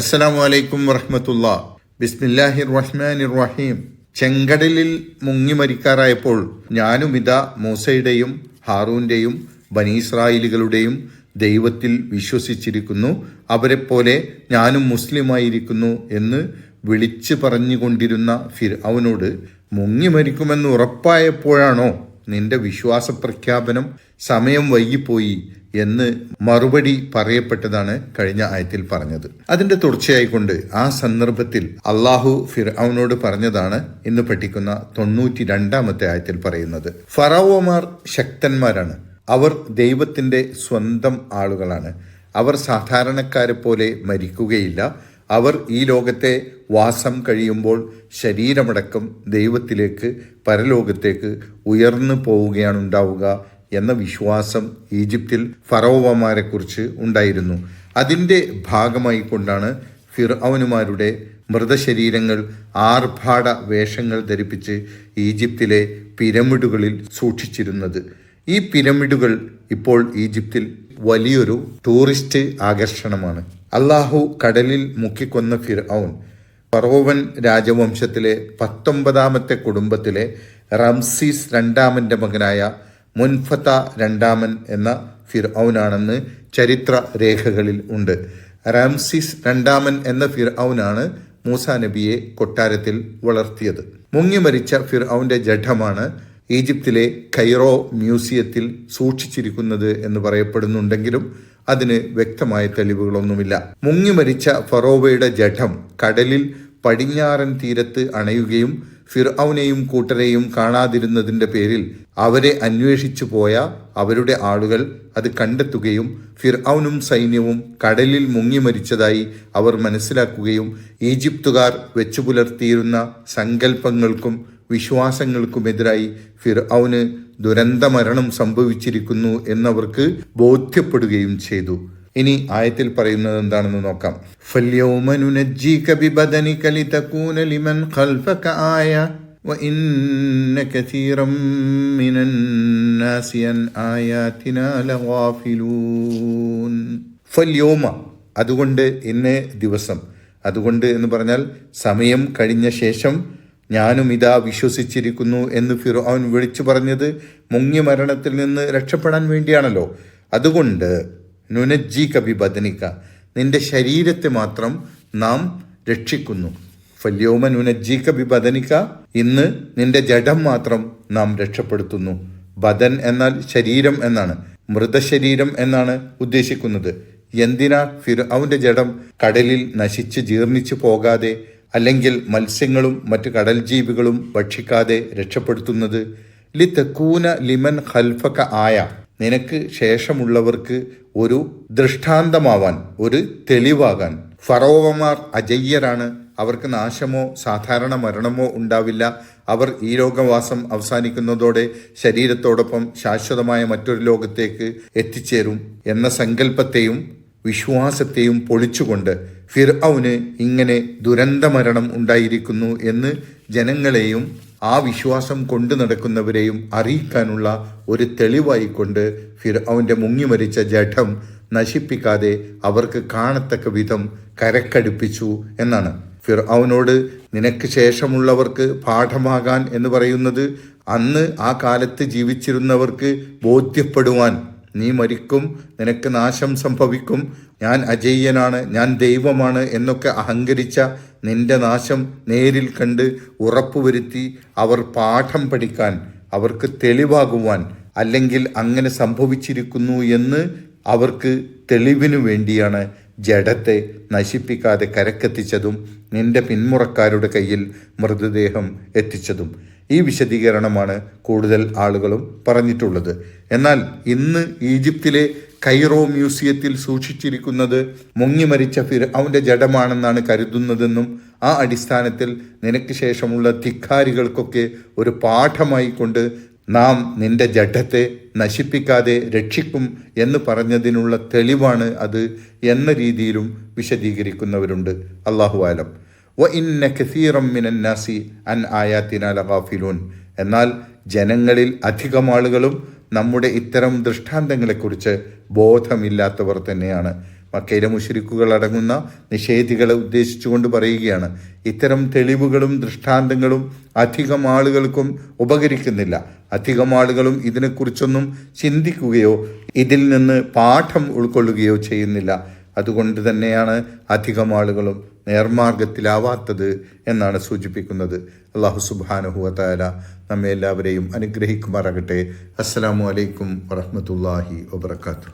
അസ്സലാമു അലൈക്കും വറഹമത്തുള്ള. ബിസ്മില്ലാഹിർ റഹ്മാൻ റഹീം ചെങ്കടലിൽ മുങ്ങി മരിക്കാറായപ്പോൾ ഞാനും ഇതാ മൂസയുടെയും ഹാറൂന്റെയും ബനീസ്രായേലുകളുടെയും ദൈവത്തിൽ വിശ്വസിച്ചിരിക്കുന്നു. അവരെപ്പോലെ ഞാനും മുസ്ലിമായിരിക്കുന്നു എന്ന് വിളിച്ചു പറഞ്ഞുകൊണ്ടിരുന്ന ഫിർ അവനോട് മുങ്ങി മരിക്കുമെന്ന് ഉറപ്പായപ്പോഴാണോ നിന്റെ വിശ്വാസ പ്രഖ്യാപനം സമയം വൈകിപ്പോയി എന്ന് മറുപടി പറയപ്പെട്ടതാണ് കഴിഞ്ഞ ആയത്തിൽ പറഞ്ഞത്. അതിന്റെ തുടർച്ചയായിക്കൊണ്ട് ആ സന്ദർഭത്തിൽ അള്ളാഹു ഫിർഔനോട് പറഞ്ഞതാണ് ഇന്ന് പഠിക്കുന്ന തൊണ്ണൂറ്റി രണ്ടാമത്തെ ആയത്തിൽ പറയുന്നത്. ഫറാവോമാർ ശക്തന്മാരാണ്. അവർ ദൈവത്തിന്റെ സ്വന്തം ആളുകളാണ്. അവർ സാധാരണക്കാരെ പോലെ മരിക്കുകയില്ല. അവർ ഈ ലോകത്തെ വാസം കഴിയുമ്പോൾ ശരീരമടക്കം ദൈവത്തിലേക്ക് പരലോകത്തേക്ക് ഉയർന്നു പോവുകയാണ് ഉണ്ടാവുക എന്ന വിശ്വാസം ഈജിപ്തിൽ ഫറോവമാരെക്കുറിച്ച് ഉണ്ടായിരുന്നു. അതിന്റെ ഭാഗമായി കൊണ്ടാണ് ഫിർഔനുമാരുടെ മൃതശരീരങ്ങൾ ആർഭാട വേഷങ്ങൾ ധരിപ്പിച്ച് ഈജിപ്തിലെ പിരമിഡുകളിൽ സൂക്ഷിച്ചിരുന്നത്. ഈ പിരമിഡുകൾ ഇപ്പോൾ ഈജിപ്തിൽ വലിയൊരു ടൂറിസ്റ്റ് ആകർഷണമാണ്. അള്ളാഹു കടലിൽ മുക്കിക്കൊന്ന ഫിർഔൻ ഫറോവൻ രാജവംശത്തിലെ പത്തൊമ്പതാമത്തെ കുടുംബത്തിലെ റംസീസ് രണ്ടാമന്റെ മകനായ മുൻഫത്ത രണ്ടാമൻ എന്ന ഫിർഔനാണെന്ന് ചരിത്ര രേഖകളിൽ ഉണ്ട്. റംസീസ് രണ്ടാമൻ എന്ന ഫിർഔനാണ് മൂസ നബിയെ കൊട്ടാരത്തിൽ വളർത്തിയത്. മുങ്ങി മരിച്ച ഫിർഔന്റെ ജഡമാണ് ഈജിപ്തിലെ കൈറോ മ്യൂസിയത്തിൽ സൂക്ഷിച്ചിരിക്കുന്നത് എന്ന് പറയപ്പെടുന്നുണ്ടെങ്കിലും അതിന് വ്യക്തമായ തെളിവുകളൊന്നുമില്ല. മുങ്ങി മരിച്ച ഫറോവയുടെ ജഡം കടലിൽ പടിഞ്ഞാറൻ തീരത്ത് അണയുകയും ഫിർഔനെയും കൂട്ടരെയും കാണാതിരുന്നതിന്റെ പേരിൽ അവരെ അന്വേഷിച്ചു പോയ അവരുടെ ആളുകൾ അത് കണ്ടെത്തുകയും ഫിർഔനും സൈന്യവും കടലിൽ മുങ്ങി മരിച്ചതായി അവർ മനസ്സിലാക്കുകയും ഈജിപ്തുകാർ വെച്ചു പുലർത്തിയിരുന്ന സങ്കല്പങ്ങൾക്കും വിശ്വാസങ്ങൾക്കുമെതിരായി ഫിർഔന് ദുരന്തമരണം സംഭവിച്ചിരിക്കുന്നു എന്നവർക്ക് ബോധ്യപ്പെടുകയും ചെയ്തു. ഇനി ആയത്തിൽ പറയുന്നത് എന്താണെന്ന് നോക്കാം. ഫല്യോമ അതുകൊണ്ട് ഇന്നേ ദിവസം. അതുകൊണ്ട് എന്ന് പറഞ്ഞാൽ സമയം കഴിഞ്ഞ ശേഷം ഞാനും ഇതാ വിശ്വസിച്ചിരിക്കുന്നു എന്ന് ഫിറോൻ വിളിച്ചു പറഞ്ഞത് മുങ്ങി മരണത്തിൽ നിന്ന് രക്ഷപ്പെടാൻ വേണ്ടിയാണല്ലോ. അതുകൊണ്ട് നുനജ്ജി കബി ബദനിക്ക നിന്റെ ശരീരത്തെ മാത്രം നാം രക്ഷിക്കുന്നു. ഫല്യോമ നുനജ്ജി കബി ബദനിക്ക ഇന്ന് നിന്റെ ജഡം മാത്രം നാം രക്ഷപ്പെടുത്തുന്നു. ബദൻ എന്നാൽ ശരീരം എന്നാണ് മൃതശരീരം എന്നാണ് ഉദ്ദേശിക്കുന്നത്. എന്തിനാ ഫിർ അവന്റെ ജഡം കടലിൽ നശിച്ച് ജീർണിച്ചു പോകാതെ അല്ലെങ്കിൽ മത്സ്യങ്ങളും മറ്റ് കടൽ ജീവികളും ഭക്ഷിക്കാതെ രക്ഷപ്പെടുത്തുന്നത് ലി തെക്കൂന ലിമൻ ഹൽഫക്ക ആയ നിനക്ക് ശേഷമുള്ളവർക്ക് ഒരു ദൃഷ്ടാന്തമാവാൻ ഒരു തെളിവാകാൻ. ഫറോവമാർ അജയ്യരാണ്. അവർക്ക് നാശമോ സാധാരണ മരണമോ ഉണ്ടാവില്ല. അവർ ഈ രോഗവാസം അവസാനിക്കുന്നതോടെ ശരീരത്തോടൊപ്പം ശാശ്വതമായ മറ്റൊരു ലോകത്തേക്ക് എത്തിച്ചേരും എന്ന സങ്കല്പത്തെയും വിശ്വാസത്തെയും പൊളിച്ചുകൊണ്ട് ഫിർഔന് ഇങ്ങനെ ദുരന്തമരണം ഉണ്ടായിരിക്കുന്നു എന്ന് ജനങ്ങളെയും ആ വിശ്വാസം കൊണ്ടു നടക്കുന്നവരെയും അറിയിക്കാനുള്ള ഒരു തെളിവായിക്കൊണ്ട് ഫിർഔന്റെ മുങ്ങിമരിച്ച ജഠം നശിപ്പിക്കാതെ അവർക്ക് കാണത്തക്ക വിധം കരക്കടുപ്പിച്ചു എന്നാണ്. ഫിർഔനോട് നിനക്ക് ശേഷമുള്ളവർക്ക് പാഠമാകാൻ എന്ന് പറയുന്നത് അന്ന് ആ കാലത്ത് ജീവിച്ചിരുന്നവർക്ക് ബോധ്യപ്പെടുവാൻ നീ മരിക്കും നിനക്ക് നാശം സംഭവിക്കും. ഞാൻ അജയ്യനാണ് ഞാൻ ദൈവമാണ് എന്നൊക്കെ അഹങ്കരിച്ച നിന്റെ നാശം നേരിൽ കണ്ട് ഉറപ്പുവരുത്തി അവർ പാഠം പഠിക്കാൻ അവർക്ക് തെളിവാകുവാൻ അല്ലെങ്കിൽ അങ്ങനെ സംഭവിച്ചിരിക്കുന്നു എന്ന് അവർക്ക് തെളിവിനു വേണ്ടിയാണ് ജഡത്തെ നശിപ്പിക്കാതെ കരക്കെത്തിച്ചതും നിന്റെ പിന്മുറക്കാരുടെ കയ്യിൽ മൃതദേഹം എത്തിച്ചതും. ഈ വിശദീകരണമാണ് കൂടുതൽ ആളുകളും പറഞ്ഞിട്ടുള്ളത്. എന്നാൽ ഇന്ന് ഈജിപ്തിലെ കൈറോ മ്യൂസിയത്തിൽ സൂക്ഷിച്ചിരിക്കുന്നത് മുങ്ങിമരിച്ച ഫിർ അവന്റെ ജഡമാണെന്നാണ് കരുതുന്നതെന്നും ആ അടിസ്ഥാനത്തിൽ നിനക്ക് ശേഷമുള്ള ധിക്കാരികൾക്കൊക്കെ ഒരു പാഠമായി കൊണ്ട് നാം നിന്റെ ജഡത്തെ നശിപ്പിക്കാതെ രക്ഷിക്കും എന്ന് പറഞ്ഞതിനുള്ള തെളിവാണ് അത് എന്ന രീതിയിലും വിശദീകരിക്കുന്നവരുണ്ട്. അള്ളാഹു ആലം. വ ഇന്ന നാസി അൻ ആയാത്തിന എന്നാൽ ജനങ്ങളിൽ അധികം ആളുകളും നമ്മുടെ ഇത്തരം ദൃഷ്ടാന്തങ്ങളെക്കുറിച്ച് ബോധമില്ലാത്തവർ തന്നെയാണ്. മക്കയിലെ മുഷരിക്കുകൾ അടങ്ങുന്ന നിഷേധികളെ ഉദ്ദേശിച്ചുകൊണ്ട് പറയുകയാണ് ഇത്തരം തെളിവുകളും ദൃഷ്ടാന്തങ്ങളും അധികം ആളുകൾക്കും ഉപകരിക്കുന്നില്ല. അധികം ആളുകളും ഇതിനെക്കുറിച്ചൊന്നും ചിന്തിക്കുകയോ ഇതിൽ നിന്ന് പാഠം ഉൾക്കൊള്ളുകയോ ചെയ്യുന്നില്ല. അതുകൊണ്ട് തന്നെയാണ് അധികം ആളുകളും നേർമാർഗത്തിലാവാത്തത് എന്നാണ് സൂചിപ്പിക്കുന്നത്. അള്ളാഹു സുബാനുഹുവല നമ്മെ എല്ലാവരെയും അനുഗ്രഹിക്കുമാറാകട്ടെ. അസ്സാം വലൈക്കും വറഹമത്തല്ലാഹി വബർക്കാത്തു